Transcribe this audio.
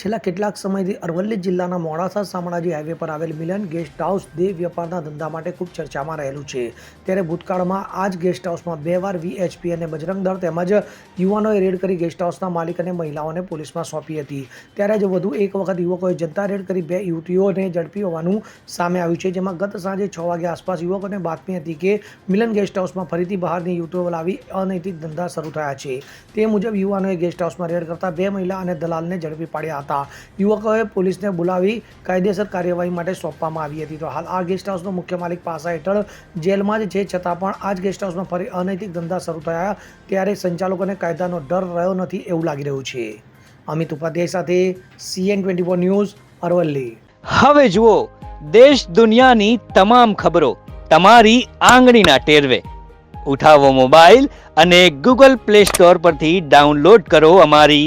છેલ્લા કેટલાક સમયથી અરવલ્લી જિલ્લાના મોડાસા શામળાજી હાઈવે પર આવેલ મિલન ગેસ્ટ હાઉસ દેહ વ્યાપારના ધંધા માટે ખૂબ ચર્ચામાં રહેલું છે. ત્યારે ભૂતકાળમાં આ જ ગેસ્ટ હાઉસમાં બે વાર વીએચપી અને બજરંગ દળ તેમજ યુવાનોએ રેડ કરી ગેસ્ટ હાઉસના માલિક અને મહિલાઓને પોલીસમાં સોંપી હતી. ત્યારે જ વધુ એક વખત યુવકોએ જનતા રેડ કરી બે યુવતીઓને ઝડપી હોવાનું સામે આવ્યું છે, જેમાં ગત સાંજે છ વાગ્યા આસપાસ યુવકોને બાતમી હતી કે મિલન ગેસ્ટ હાઉસમાં ફરીથી બહારની યુવતીઓ લાવી અનૈતિક ધંધા શરૂ થયા છે. તે મુજબ યુવાનોએ ગેસ્ટ હાઉસમાં રેડ કરતા બે મહિલા અને દલાલને ઝડપી પાડ્યા હતા. યુવકોએ પોલીસને બોલાવી કાયદેસર કાર્યવાહી માટે સોંપવામાં આવી હતી. તો હાલ આ ગેસ્ટ હાઉસનો મુખ્ય માલિક પાસા હેઠળ જેલમાં જ છે. છતાં પણ આ જ ગેસ્ટ હાઉસમાં ફરી અનૈતિક ધંધા શરૂ થયા ત્યારે સંચાલકોને કાયદાનો ડર રહ્યો નથી એવું લાગી રહ્યું છે. અમિત ઉપાધ્યાય સાથે CN twenty four news Aravalli. હવે જુઓ, દેશ દુનિયાની તમામ ખબરો તમારી આંગળીના ટેરવે. ઉઠાવો મોબાઈલ અને ગૂગલ પ્લે સ્ટોર પરથી ડાઉનલોડ કરો અમારી